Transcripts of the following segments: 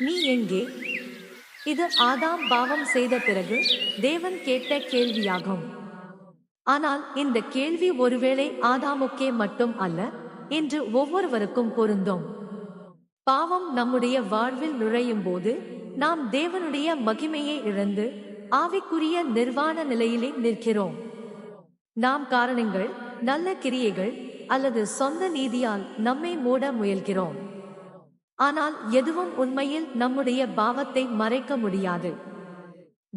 நீ எங்கே? இது ஆதாம் பாவம் செய்த பிறகு தேவன் கேட்ட கேள்வியாகும். ஆனால் இந்த கேள்வி ஒருவேளை ஆதாமுக்கே மட்டும் அல்ல என்று ஒவ்வொருவருக்கும் பொருந்தும். பாவம் நம்முடைய வாழ்வில் நுழையும் போது நாம் தேவனுடைய மகிமையை இழந்து ஆவிக்குரிய நிர்வாண நிலையிலே நிற்கிறோம். நாம் காரணங்கள் நல்ல கிரியைகள் அல்லது சொந்த நீதியால் நம்மை மூட முயல்கிறோம். ஆனால் எதுவும் உண்மையில் நம்முடைய பாவத்தை மறைக்க முடியாது.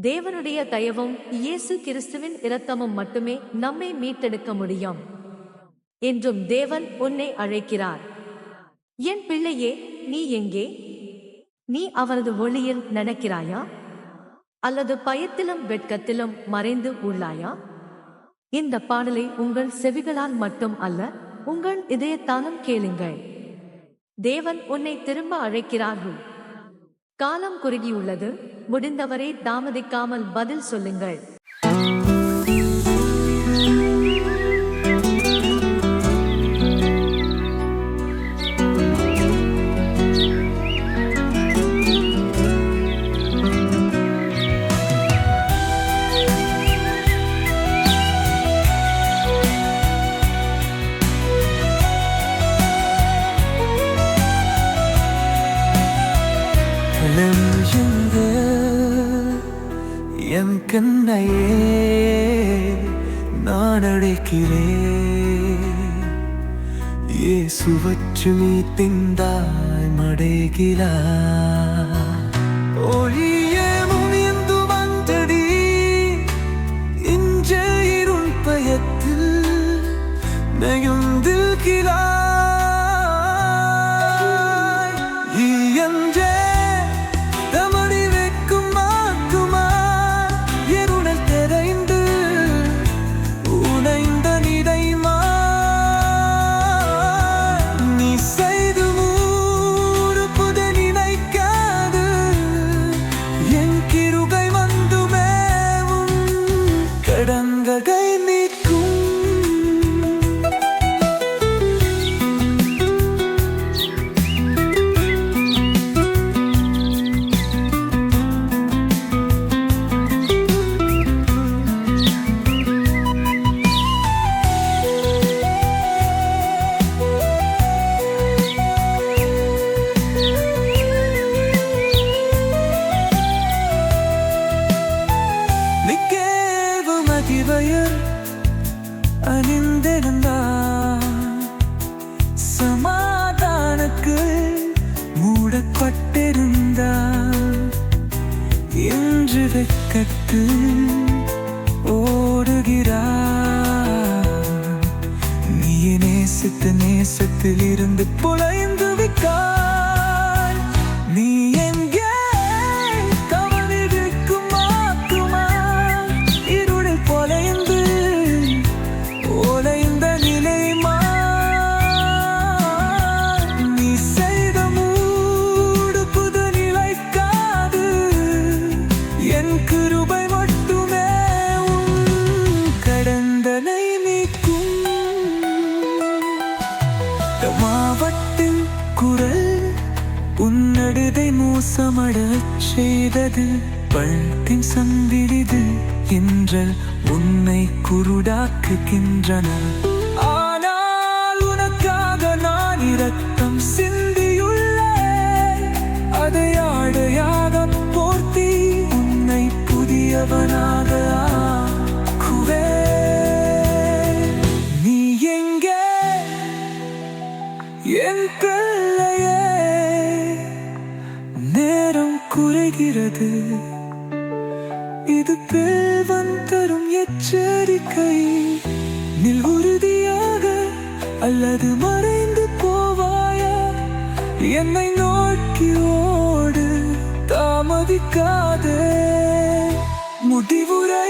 தேவனுடைய தயவும் இயேசு கிறிஸ்துவின் இரத்தமும் மட்டுமே நம்மை மீட்டெடுக்க முடியும். என்றும் தேவன் உன்னை அழைக்கிறார். என் பிள்ளையே நீ எங்கே? நீ அவரது ஒளியில் நடக்கிறாயா அல்லது பயத்திலும் வெட்கத்திலும் மறைந்து உள்ளாயா? இந்த பாடலை உங்கள் செவிகளால் மட்டும் அல்ல உங்கள் இதயத்தாலும் கேளுங்கள். தேவன் உன்னை திரும்ப அழைக்கிறார்கள். காலம் குறுகியுள்ளது முடிந்தவரை தாமதிக்காமல் பதில் சொல்லுங்கள். கண்ணையே நான் அழைக்கிறேன் சுவற்று நீ திந்தாய் மடைகிறாய் ஒளியே முனிந்து வந்தடி இன்று இருள் பயத்தில் நெயுந்திருக்கிறாய் இயன்றே அணிந்திருந்தான் சமாதானக்கு மூடப்பட்டிருந்தான் இன்று வெக்கத்து ஓடுகிறான் நீ நேசித்த நேசத்தில் இருந்து புலைந்து விக்காய் நீ என் மாவட்டின் குரல் உன்னடுதை மோசமடச் செய்தது பழத்தின் சந்திரிது என்ற உன்னை குருடாக்குகின்றன. ஆனால் உனக்காக நான் இறக்க பிள்ளையே நேரம் குறைகிறது. இது பேவன் தரும் எச்சரிக்கை. நில் உறுதியாக அல்லது மறைந்து போவாயா? என்னை நோக்கி ஓடு தாமதிக்காதே. முடிவுரை